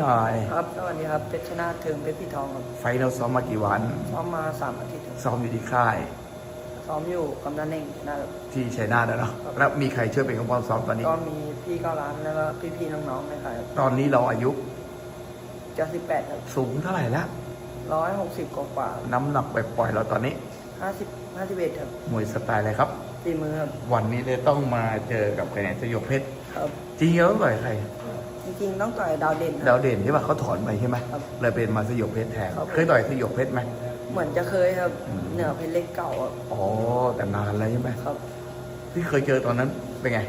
หน่อยครับสวัสดีครับเพชรชนะเทิงเพชรพี่ทองครับไฟท์เราซ้อมมากี่วันซ้อมมาสามอาทิตย์ครับซ้อมอยู่ที่ค่าย ซ้อมอยู่กำนันเองนะครับที่ชัยนาทนะเนาะแล้วมีใครช่วยเป็นกำลังซ้อมตอนนี้ ก็มีพี่เก้าล้านแล้วก็พี่ๆน้องๆนะครับตอนนี้เราอายุจะสิบแปดครับสูงเท่าไหร่แล้วร้อยหกสิบกว่าน้ำหนักไปปล่อยๆเราตอนนี้ห้าสิบห้าสิบเอ็ดครับมวยสไตล์อะไรครับตีมือครับวันนี้เลยต้องมาเจอกับใครเนี่ยสยบเพชรครับจริงๆแล้วต่อยใคร จริงๆต้องต่อยดาวเด่นคดารับวเด่นใช่ป่ะเขาถอนไปใช่ไหมครับเลยเป็นมาสยบเพชรแทนครับ เคยต่อยสยบเพชรไหมเหมือนจะเคยครับอืมเหนือเพชรเล็กเก่าครับอ๋อแต่นานแล้วใช่ไหมครับ ที่เคยเจอตอนนั้นเป็นไง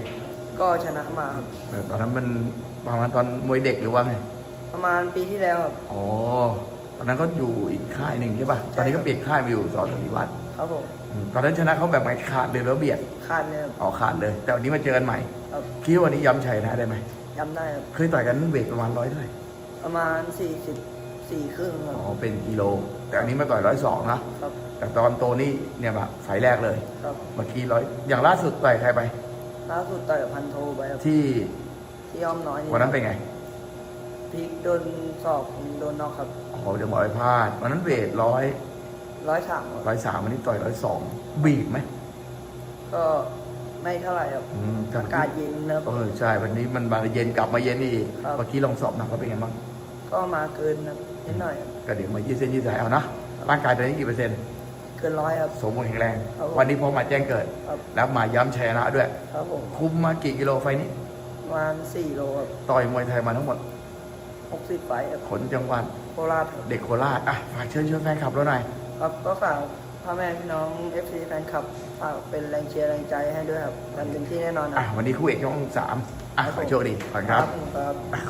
ก็ชนะมาครับเออตอนนั้นมันประมาณตอนมวยเด็กหรือว่าไงประมาณปีที่แล้วครับ อ๋อตอนนั้นก็อยู่อีกค่ายหนึ่งใช่ป่ะตอนนี้ก็เปลี่ยนค่ายมาอยู่สอนสนิวัฒน์ครับผมอืมตอนนั้นชนะเขาแบบไม่ขาดเลยแล้วเบียดคาดเนี่ยครับออกขาดเลย แต่วันนี้มาเจอกันใหม่ครับคิดว่าวันนี้ย้ำชัยนะได้ไหม ย้ำได้ครับเคยต่อยกันเวทประมาณร้อยเท่าไหร่ประมาณสี่สิบสี่ครึ่งคอ๋รับอเป็นกิโล แต่อันนี้มาต่อยร้อยสองนะครับ แต่ตอนโตนี่เนี่ยแบบไฟล์แรกเลย ครับเมื่อกี้ร้อยอย่างล่าสุดต่อยใครไป ล่าสุดต่อยกับพันโทไปครับที่ที่อ้อมน้อยวันนั้นเป็นไงพลิกโดนสอบโดนนอกครับอ๋อเดี๋ยวบอกไปพลาดวันนั้นเวทร้อยร้อยสามร้อยสามวันนี้ต่อยร้อยสองบีบไหมก็ ไม่เท่าไหร่ครับอืมอากาศเย็นนะครับเออใช่วันนี้มันมาเย็นกลับมาเย็นอีกครับ เมื่อกี้ลองสอบหนักเขาเป็นไงบ้างก็มาเกินครับนิดหน่อยครับก็เดี๋ยวมายืดเส้นยืดสายเอานะร่างกายตอนนี้กี่เปอร์เซ็นต์เกินร้อยครับ สมบูรณ์แข็งแรง ครับผม วันนี้พอมาแจ้งเกิด ครับแล้วมาย้ำชัยชนะด้วย ครับผมคุมมากี่กิโลไฟนี้ ประมาณสี่โลครับต่อยมวยไทยมาทั้งหมดหกสิบไฟครับขนจังหวัดโคราชครับเด็กโคราชอะฝากเชิญชวนแฟนคลับเราหน่อย ครับก็ฝาก พ่อแม่พี่น้องเอฟซีแฟนคลับฝากเป็นแรงเชียร์แรงใจให้ด้วยครับทำเต็มที่แน่นอนคอะรับวันนี้คู่เอกช่องสามอะขอโชคดีขอบคุณครับครับ